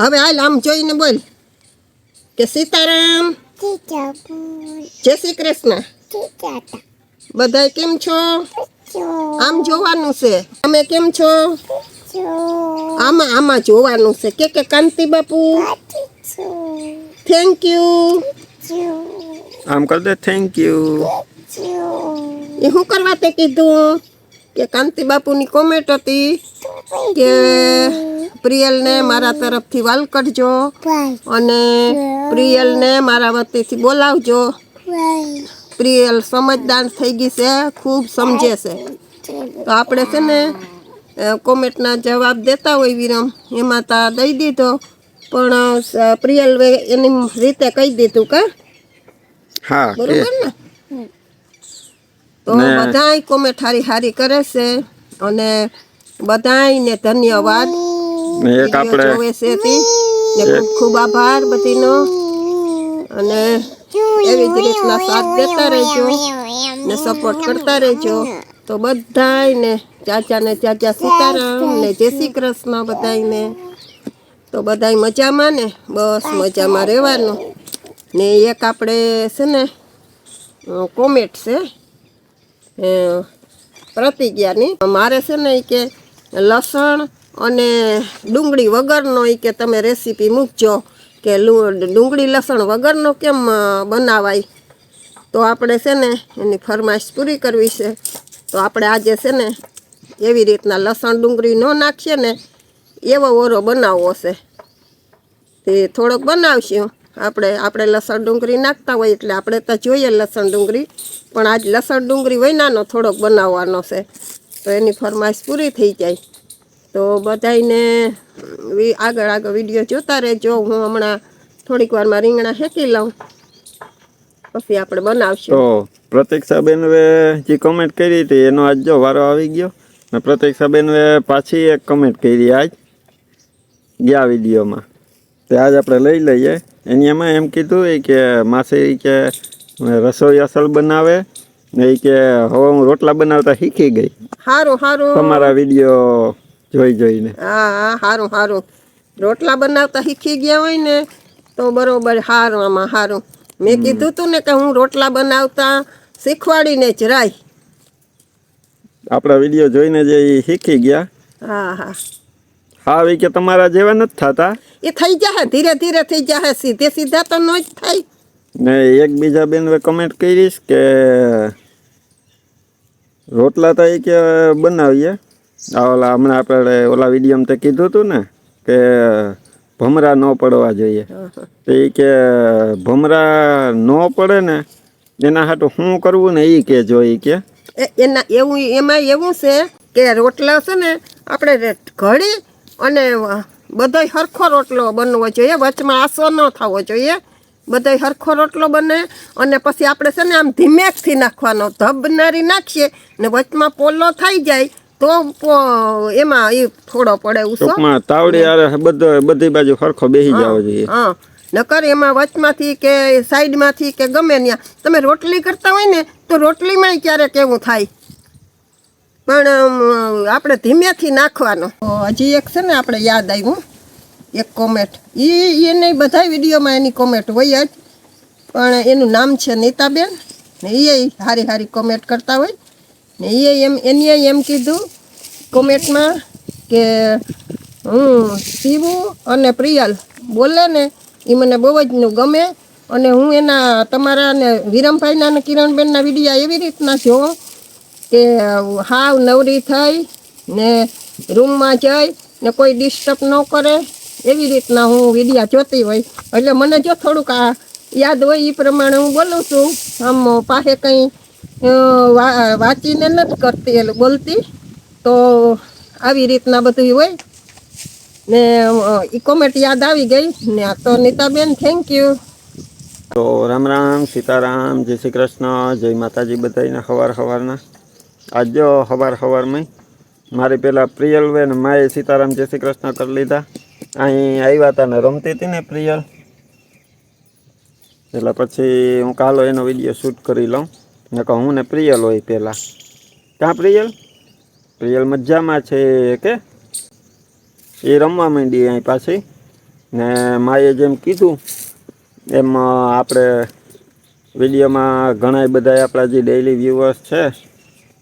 હવે હાલ આમ જોઈને બોલ. કે સીતારામ. જય શ્રી કૃષ્ણ. બધા બધાય કેમ છો? આમ જોવાનું છે. તમે કેમ છો? આમાં આમાં જોવાનું છે. કે કે કાંતિ બાપુ? થેન્ક યુ આમ કર દે થેન્ક યુ એ શું કરવા તે કીધું? કે કાંતિ બાપુની કોમેન્ટ હતી કે પ્રિયલને મારા તરફથી વાલ કરજો અને પ્રિયલને મારા વતીથી બોલાવજો. પ્રિયલ સમજદાર થઈ ગઈ છે ખૂબ સમજે છે. તો આપણે છે ને કોમેન્ટના જવાબ દેતા હોય વિરમ. એમાં તા દઈ દીધો પણ પ્રિયલ એની રીતે કહી દીધું કે? હા બરોબર ને? તો બધાય કોમેન્ટ હારી હારી કરે છે અને બધાયને ધન્યવાદ. ને એક આપણે જોવે છે તી. ને ખૂબ ખૂબ આભાર બધીનો. અને એવી જ રીતના સાથ દેતા રહેજો ને સપોર્ટ કરતા રહેજો. તો બધાને ચાચા ને ચાચા સીતારામ ને જય શ્રી કૃષ્ણ બધાને તો બધાય મજામાં ને? બસ મજામાં રહેવાનું. ને એક આપણે છે ને કોમેન્ટ છે પ્રતિજ્ઞાની. મારે છે ને કે લસણ અને ડુંગળી વગરનો એ કે તમે રેસીપી મૂકજો કે ડુંગળી લસણ વગરનો કેમ બનાવાય? તો આપણે છે ને એની ફરમાઈશ પૂરી કરવી છે. તો આપણે આજે છે ને એવી રીતના લસણ ડુંગળી ન નાખીએ ને એવો ઓરો બનાવવો છે. તે થોડોક બનાવશું. આપણે આપણે લસણ ડુંગળી નાખતા હોય એટલે આપણે તો જોઈએ લસણ ડુંગળી, પણ આજ લસણ ડુંગળી વૈનાનો થોડોક બનાવવાનો છે. તો એની ફરમાઈશ પૂરી થઈ જાય. તો બધાને આગળ આગળ વીડિયો જોતા રહેજો. હું હમણાં થોડીક વારમાં રીંગણા શેકી લઉં. પછી આપણે બનાવશું. તો પ્રતીક્ષાબેન જે કમેન્ટ કરી હતી એનો આજ જો વારો આવી ગયો. ને પ્રતીક્ષાબેન પાછી એક કમેન્ટ કરી આજ ગયા વિડીયોમાં. તે આજ આપણે લઈ લઈએ. એની એમાં એમ કીધું એ કે માસી કે રસોઈ અસલ બનાવે ને એ કે હવે હું રોટલા બનાવતા શીખી ગઈ. સારું સારું તમારા વીડિયો જોઈ જોઈને. હા હા સારું સારું રોટલા બનાવતા શીખી ગયા હોય ને તો બરોબર સારું આમાં સારું મેં કીધું તું ને કે હું રોટલા બનાવતા શીખવાડીને જ રાય. આપણા વીડિયો જોઈને જે એ શીખી ગયા. હા હા. હા એ કે તમારા જેવા નથી થતા. એ થઈ જશે ધીરે ધીરે થઈ જશે સીધે સીધા તો ન જ થાય. ને એક બીજા બેન કમેન્ટ કરીશ કે રોટલા તો એ કે બનાવીએ. ઓલા હમણાં આપણે ઓલા વિડીયોમાં તે કીધું હતું ને કે ભમરા ન પડવા જોઈએ. તો એ કે ભમરા ન પડે ને એના હાટું શું કરવું ને એ કે. જો એ કે એના એવું એમાં એવું છે કે રોટલા છે ને આપણે ઘડી અને બધો હરખો રોટલો બનવો જોઈએ. વચમાં આસો ન થવો જોઈએ. બધો હરખો રોટલો બને અને પછી આપણે છે ને આમ ધીમેકથી નાખવાનો. ધબનારી નાખીએ ને વચમાં પોલો થઈ જાય તો એમાં એ થોડો પડે ઉસો તાવડી આરે બધો બધી બાજુ સરખો બેસી જવો જોઈએ. હા. નકર એમાં વચમાંથી કે સાઈડમાંથી કે ગમે ત્યાં તમે રોટલી કરતા હોય ને તો રોટલીમાંય ક્યારેક એવું થાય. પણ આપણે ધીમેથી નાખવાનો. હજી એક છે ને આપણે યાદ આવ્યું એક કોમેન્ટ એ એને બધા વિડીયોમાં એની કોમેન્ટ હોય જ. પણ એનું નામ છે નીતાબેન ને એ હારી હારી કોમેન્ટ કરતા હોય. ને એ એમ એને એમ કીધું કોમેન્ટમાં કે હું શિવુ અને પ્રિયલ બોલે ને એ મને બહુ જ ગમે અને હું એના, તમારા ને વિરમભાઈના અને કિરણબેનના વિડીયા એવી રીતના જોઉં કે હાવ નવરી થઈ ને રૂમમાં જઈ ને કોઈ ડિસ્ટર્બ ન કરે એવી રીતના હું વિડીયા જોતી હોય. એટલે મને જો થોડુંક આ યાદ હોય એ પ્રમાણે હું બોલું છું. આમ પાસે કંઈ વાંચીને નથી કરતી એટલે બોલતી. તો આવી રીતના બધું હોય. ને એ કોમેન્ટ યાદ આવી ગઈ. ને તો નીતાબેન થેન્ક યુ તો રામ રામ, સીતારામ, જય શ્રી કૃષ્ણ, જય માતાજી બધાને સવાર સવારના આજ જો સવાર સવારમાં મારી પેલા પ્રિયલબેન માએ સીતારામ, જય શ્રી કૃષ્ણ કરી લીધા. અહીં આવ્યા હતા ને રમતી હતી ને પ્રિયલ. એટલે પછી હું કાલો એનો વીડિયો શૂટ કરી લઉં. નકર હું ને પ્રિયલ હોય પહેલાં ક્યાં પ્રિયલ? પ્રિયલ મજામાં છે કે? એ રમવા માંડી અહીં પાછી. ને માએ જેમ કીધું, એમ આપણે વિડીયોમાં ઘણા બધા આપણા જે ડેઈલી વ્યૂઅર્સ છે,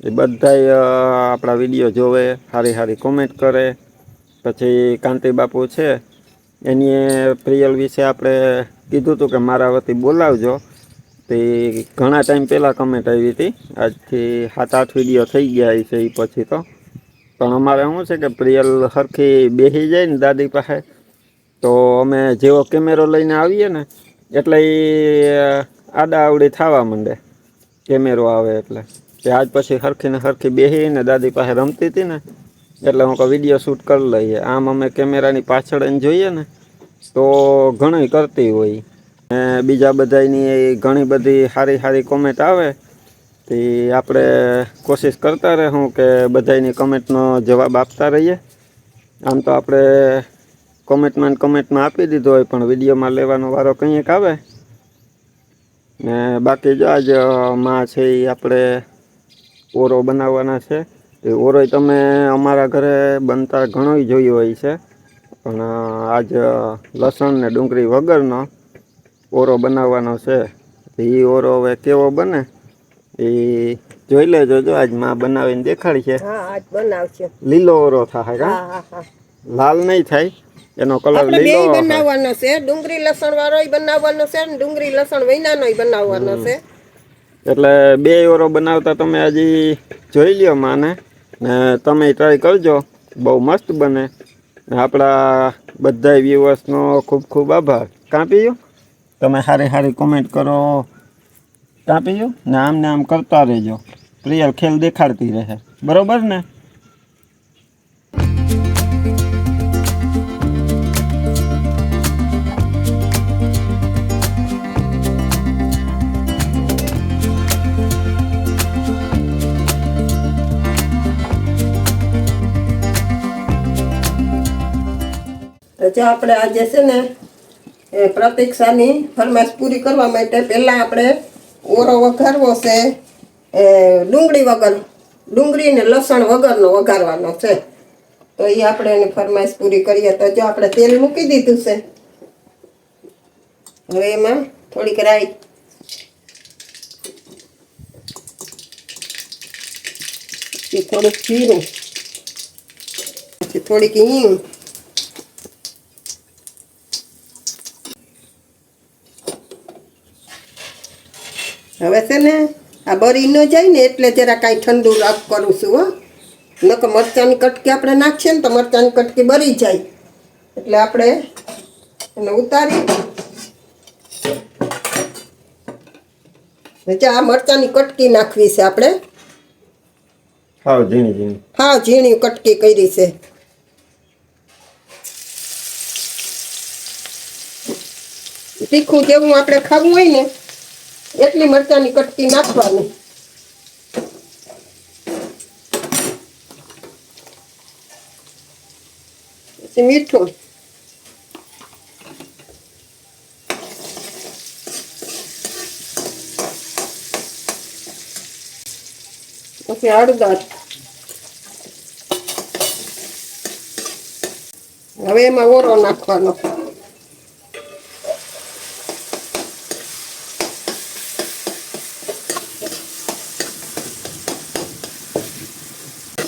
એ બધાય આપણા વીડિયો જોવે સારી સારી કોમેન્ટ કરે. પછી કાંતિ બાપુ છે, એની પ્રિયલ વિશે આપણે કીધું હતું કે મારા વતી બોલાવજો. તે ઘણા ટાઈમ પહેલાં કમેન્ટ આવી હતી. આજથી સાત આઠ વીડિયો થઈ ગયા છે એ પછી તો. પણ અમારે શું છે કે પ્રિયલ સરખી બેસી જાય ને દાદી પાસે, તો અમે જેવો કેમેરો લઈને આવીએ ને, એટલે એ આડા આવડી થવા માંડે. કેમેરો આવે એટલે. કે આજ પછી સરખીને સરખી હરખી બેસી દાદી પાસે રમતી હતી ને, એટલે હું વીડિયો શૂટ કરી લઈએ. આમ અમે કેમેરાની પાછળ જોઈએ ને, તો ઘણી કરતી હોય બીજા બધાની ઘણી બધી સારી સારી કોમેન્ટ આવે. તે આપણે કોશિશ કરતા રહેવું કે બધાની કમેન્ટનો જવાબ આપતા રહીએ. આમ તો આપણે કોમેન્ટમાં કમેન્ટમાં આપી દીધો હોય, પણ વિડીયોમાં લેવાનો વારો કંઈક આવે. ને બાકી જો આજમાં છે એ આપણે ઓરો બનાવવાના છે. એ ઓરોય તમે અમારા ઘરે બનતા ઘણોય જોયું હોય છે. પણ આજ લસણ ને ડુંગળી વગરનો ઓરો બનાવવાનો છે. એ ઓરો હવે કેવો બને? એ જોઈ લેજો જો આજમાં બનાવીને દેખાડી છે. લીલો ઓરો થાય કા? હા હા હા. લાલ નહીં થાય. એનો કલર લીલો બનાવવાનો છે. ડુંગળી લસણ વાળો બનાવવાનો છે ને ડુંગળી લસણ વૈનાનો બનાવવાનો છે. એટલે બે ઓરો બનાવતા તમે હજી જોઈ લ્યો માને. ને તમે ટ્રાય કરજો. બહુ મસ્ત બને. આપણા બધા વ્યૂવર્સનો ખૂબ ખૂબ આભાર. કાં પીયું? તમે સારી સારી કોમેન્ટ કરો. કાપી જો. ને આમ ને આમ કરતા રહેજો. પ્રિયલ ખેલ દેખાડતી રહે. બરોબર ને? તો આપણે આજે છે ને પ્રતીક્ષાની ફરમાઈશ પૂરી કરવા માટે પહેલાં આપણે ઓરો વઘારવો છે, એ ડુંગળી વગર, ડુંગળી ને લસણ વગરનો વઘારવાનો છે. તો એ આપણે એની ફરમાઈશ પૂરી કરીએ. તો જો આપણે તેલ મૂકી દીધું છે, હવે એમાં થોડીક રાઈ થોડુંક જીરું, પછી થોડીક હિંગ હવે છે ને આ બરી ન જાય ને એટલે જરા કાંઈ ઠંડુ રાખ કરું છું હો. નકર મરચાંની કટકી આપણે નાખીએ ને તો મરચાંની કટકી બરી જાય. એટલે આપણે એને ઉતારી. આ મરચાંની કટકી નાખવી છે આપણે. હાવ ઝીણી ઝીણી. હા ઝીણી કટકી કરી છે. તીખું જેવું આપણે ખાવું હોય ને એટલી મરચાની કટકી નાખવાની. પછી મીઠું. પછી હળદર. હવે એમાં ઓરો નાખવાનો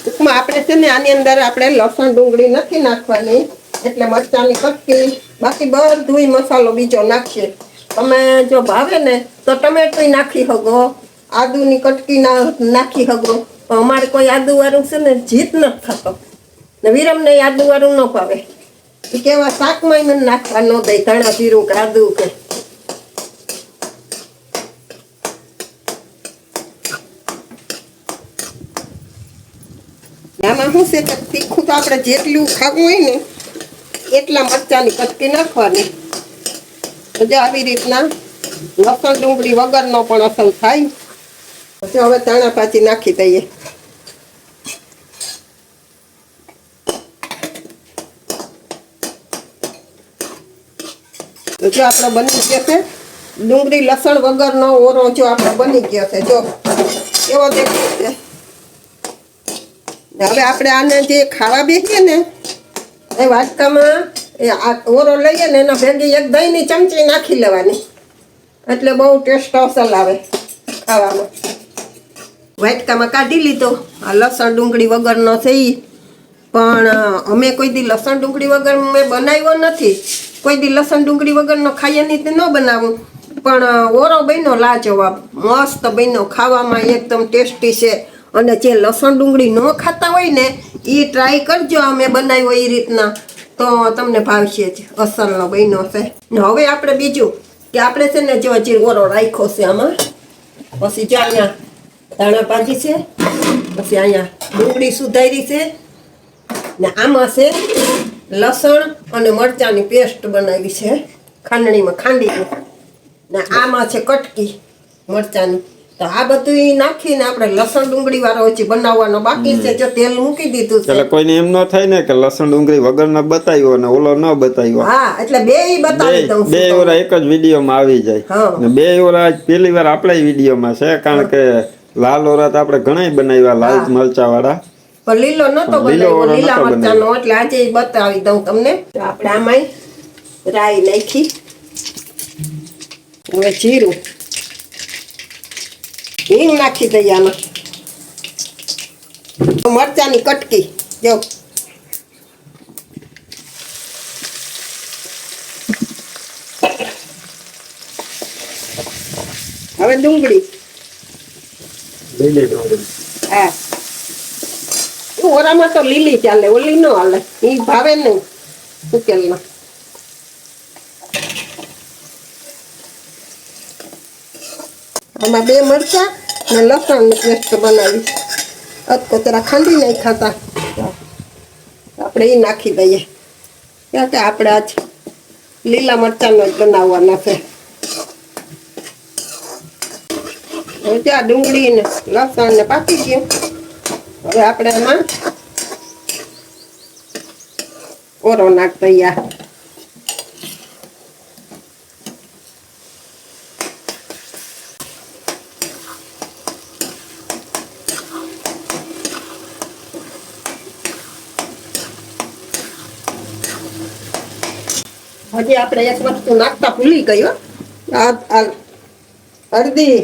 ટૂંકમાં આપણે છે ને આની અંદર આપણે લસણ ડુંગળી નથી નાખવાની, એટલે મરચાંની કટકી, બાકી બધુંય મસાલો બીજો નાખીએ. તમે જો ભાવે ને તો ટમેટું નાખી શકો આદુની કટકી ના નાખી શકો અમારે કોઈ આદુ વાળું છે ને જીત નથી થતો. ને વિરમને આદુ વાળું ન એ કેવા શાકમાં નાખવા ન દે, ધાણા જીરું કે આદુ કે આમાં શું છે કે તીખું તો આપણે જેટલું ખાવું હોય ને, એટલા મરચાંની કટકી નાખવાની. જો આવી રીતના લસણ ડુંગળી વગરનો પણ અસર થાય. પછી હવે ધાણા પાછી નાખી દઈએ. જો આપણો બની ગયો છે, ડુંગળી લસણ વગરનો ઓરો જો આપણો બની ગયો છે, જો એવો દેખાય છે. હવે આપણે આને જે ખાવા બેસીએ ને, એ વાટકામાં એ આ ઓરો લઈએ ને, એના ભેગી એક દહીંની ચમચી નાખી લેવાની. એટલે બહુ ટેસ્ટ અસલ આવે ખાવામાં. વાટકામાં કાઢી લીધો. આ લસણ ડુંગળી વગરનો છે ઈ. પણ અમે કોઈ દી લસણ ડુંગળી વગર મેં બનાવ્યો નથી. કોઈ દી લસણ ડુંગળી વગરનો ખાઈએ નહીં તે ન બનાવું. પણ ઓરો બન્યો લાજવાબ. મસ્ત બન્યો. ખાવામાં એકદમ ટેસ્ટી છે. અને જે લસણ ડુંગળી ન ખાતા હોય ને, એ ટ્રાય કરજો અમે બનાવ્યો એ રીતના. તો તમને ભાવશે જ, અસલનો બન્યો છે. ને હવે આપણે બીજું, કે આપણે છે ને જો ઓરો રાખ્યો છે આમાં. પછી જો અહીંયા ધાણા ભાજી છે, પછી અહીંયા ડુંગળી સુધારી છે. ને આમાં છે લસણ અને મરચાંની પેસ્ટ બનાવી છે, ખાંડણીમાં ખાંડી ને આમાં છે કટકી મરચાંની. તો આ બધું નાખીને આપણે લસણ ડુંગળી વાળો હજી બનાવવાનો બાકી છે જો તેલ મૂકી દીધું છે. એટલે કોઈને એમ ન થાય ને કે લસણ ડુંગળી વગરનો બતાવ્યો અને ઓલો ન બતાવ્યો. હા એટલે બે બતાવી દઉં બે ઓરા એક જ વિડીયોમાં આવી જાય. ને બે ઓરા પહેલી વાર આપણા વિડીયોમાં છે કારણ કે લાલ ઓરા તો આપણે ઘણા બનાવ્યા લાલ મરચા વાળા પણ લીલો નતો બનાવ્યો લીલા મરચાંનો એટલે આજે બતાવી દઉં તમને. આપણે આમાં રાઈ નાખી. હવે જીરું. હિંગ નાખી દઈએ આમાં. મરચાની કટકી જો. હવે ડુંગળી. હા. ઓરામાં તો લીલી ચાલે ઓલી નો હાલે. ઈ ભાવે નહીં ઉકેલમાં. આમાં બે મરચા ને લસણની પેસ્ટ બનાવી અધકોતરા ખાંડી નહીં ખાતા. આપણે એ નાખી દઈએ. કારણ કે આપણે આજ લીલા મરચાંનો જ બનાવવાના છે. હવે ત્યાં ડુંગળી ને લસણ ને પાકી ગયું. હવે આપણે એમાં ઓરો નાખ દઈએ. હજી આપણે એક વસ્તુ નાખતા ભૂલી ગયો આ હળદી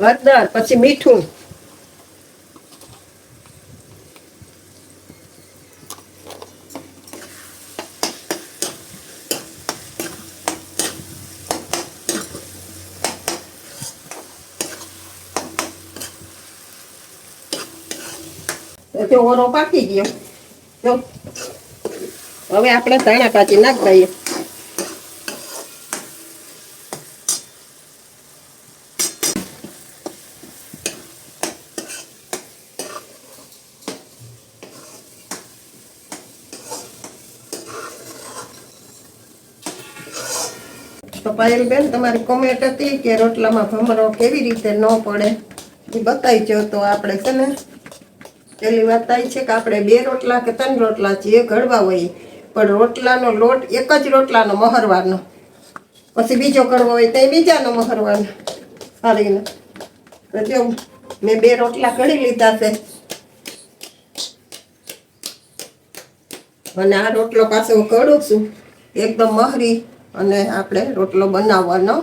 હળદર પછી મીઠું. તો ઓરો પાકી ગયો. જો. હવે આપણે ધાણા પાછી નાખ દઈએ તો પાયલબેન તમારી કોમેન્ટ હતી કે રોટલામાં ભમરો કેવી રીતે ન પડે? એ બતાવી તો આપણે છે ને પેલી વાત થાય છે કે આપણે બે રોટલા કે ત્રણ રોટલા જે ઘડવા હોય. પણ રોટલાનો લોટ એક જ રોટલાનો મહરવાનો. પછી બીજો કરવો હોય તો બીજાનો મહરવાનો. સારીને તો જો, મેં બે રોટલા ઘડી લીધા છે. અને આ રોટલો પાછો કરું છું. એકદમ મહરી અને આપણે રોટલો બનાવવાનો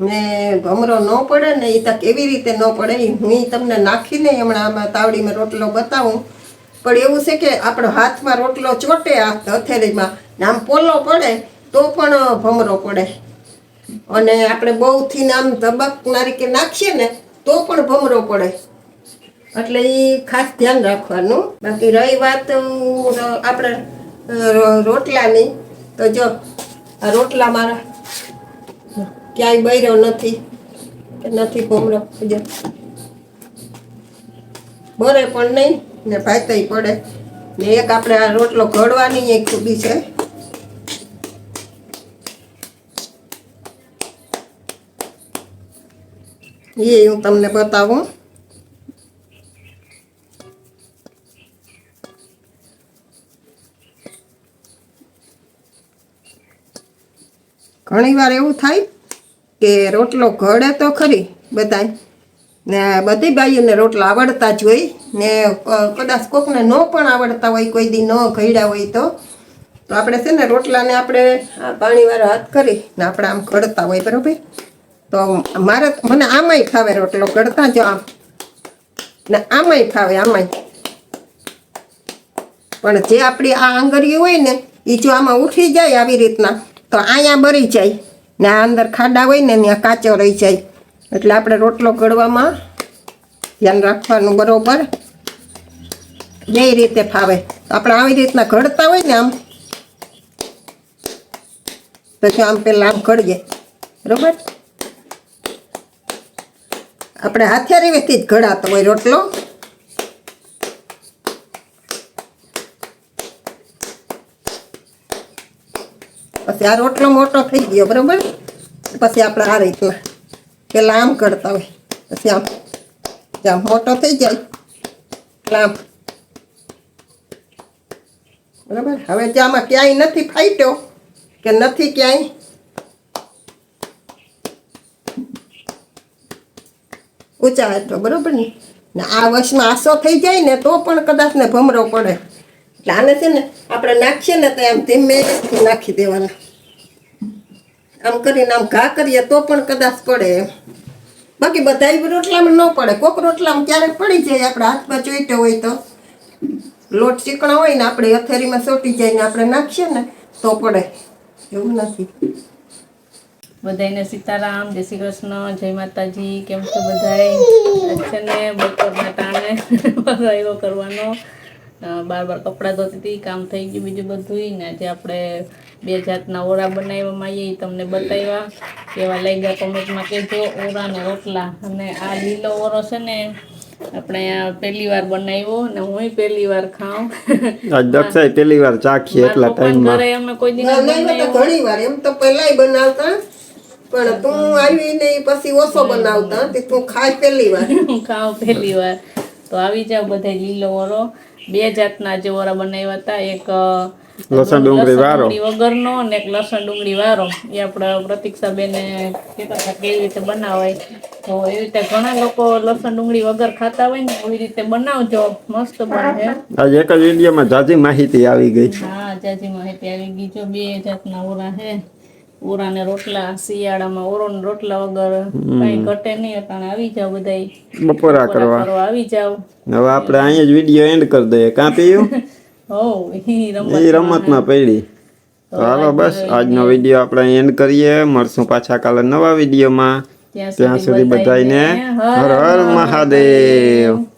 ને ભમરો ન પડે ને એ તક કેવી રીતે ન પડે. એ હું તમને નાખીને હમણાં આમાં તાવડીમાં રોટલો બતાવું. પણ એવું છે કે આપણો હાથમાં રોટલો ચોટે આ હથેળીમાં ને આમ પોલો પડે તો પણ ભમરો પડે. અને આપણે બહુથી આમ ધબકનારી કે નાખીએ ને તો પણ ભમરો પડે. એટલે એ ખાસ ધ્યાન રાખવાનું. બાકી રહી વાત આપણે રોટલાની. તો જો, આ રોટલા મારા ક્યાંય બૈરો નથી નથી ભૂમરો જો બરે પણ નહીં, ને ભાઈ પડે. ને એક આપણે આ રોટલો ઘડવાની એક ખૂબી છે. એ હું તમને બતાવું. ઘણી વાર એવું થાય કે રોટલો ઘડે તો ખરી બધાય. ને બધી બાઈઓને રોટલા આવડતા જ હોય. ને કદાચ કોકને ન પણ આવડતા હોય, કોઈ દી ન ઘડ્યા હોય તો. તો આપણે છે ને રોટલાને આપણે પાણીવાળો હાથ કરી ને આપણે આમ ઘડતા હોય, બરોબર? તો મારે, મને આમાંય ખાવે રોટલો, ઘડતા જો આમ. ને આમાંય ખાવે આમાંય. પણ જે આપણી આ આંગળીઓ હોય ને એ જો આમાં ઉઠી જાય આવી રીતના, તો અહીંયા બરી જાય. ને આ અંદર ખાડા હોય ને ત્યાં કાચો રહી જાય. એટલે આપણે રોટલો ઘડવામાં ધ્યાન રાખવાનું બરોબર. બે રીતે ફાવે. આપણે આવી રીતના ઘડતા હોય ને આમ, પછી આમ પેલા આમ ઘડીએ. બરોબર? આપણે હાથિયારીથી જ ઘડાતો હોય રોટલો. પછી આ રોટલો મોટો થઈ ગયો, બરોબર? પછી આપણે આ રીતના કે આમ કરતા હોય. પછી આમ આમ મોટો થઈ જાય એટલે આમ. બરાબર? હવે જે આમાં ક્યાંય નથી ફાટ્યો કે નથી ક્યાંય, ઊંચા હતો બરોબર ને આ વશમાં આસો થઈ જાય ને તો પણ કદાચ ને ભમરો પડે. એટલે છે ને આપણે નાખીએ ને તો એમ ધીમે નાખી દેવાના. આમ કરીને આમ ઘા કરીએ તો પણ કદાચ પડે બાકી બધા રોટલામાં ન પડે. કોક રોટલામાં ક્યારેક પડી જાય આપણે હાથમાં ચોઈટો હોય તો. લોટ ચીકણો હોય ને આપણે અથેરીમાં સોટી જાય ને આપણે નાખીએ ને તો પડે. એવું નથી. બધાને સીતારામ, જય શ્રી કૃષ્ણ, જય માતાજી, કેમ છો બધાય? છે ને બપોરના ટાણે. એવો કરવાનો. બાર બાર કપડાં ધોતી હતી કામ થઈ ગયું બીજું બધું ને આજે આપણે બે જાતના ઓરા બનાવવામાં આવીએ તમને બતાવ્યા. કેવા ગયા કોમેન્ટમાં કહેજો. ઓરા ને રોટલા અને આ લીલો ઓરો છે ને આપણે પહેલી વાર બનાવ્યો ને હું પહેલી વાર ખાઉં. પહેલી વાર ચાખી એટલા ટાઈમમાં. ઘરે અમે કોઈ દિવસ ઘણી વાર. એમ તો પહેલા બનાવતા. પણ તું આવી ને પછી ઓછો બનાવતા. તું ખાય પહેલી વાર. ખાવ પહેલી વાર. તો આવી જાવ બધા લીલો ઓરો. બે જાતના જે ઓરા બનાવ્યા હતા. એક લસણ ડુંગળી વારો. વગરનો અને એક લસણ ડુંગળી વારો. એ આપણા પ્રતિક્ષાબેને કહેતા હતા કેવી રીતે બનાવાય. તો એવી રીતે ઘણા લોકો લસણ ડુંગળી વગર ખાતા હોય ને એવી રીતે બનાવજો. મસ્ત બને આજે એક જ વિડીયોમાં જાજી માહિતી આવી ગઈ હા જાજી માહિતી આવી ગઈ જો બે જાતના ઓરા છે ઓરા ને રોટલા શિયાળામાં ઓરો ને રોટલા વગર કઈ ઘટે નહીં અટાણે આવી જાવ બધા બપોરા કરવા. આવી જાવ. હવે આપણે અહીંયા જ વીડિયો એન્ડ કરી દઈએ. કાં પીયું? હો રમત એ રમતમાં પડી. ચાલો હાલો બસ આજનો વીડિયો આપણે એન્ડ કરીએ. મળશું પાછા કાલે નવા વિડીયોમાં. ત્યાં સુધી બધાને હર હર મહાદેવ.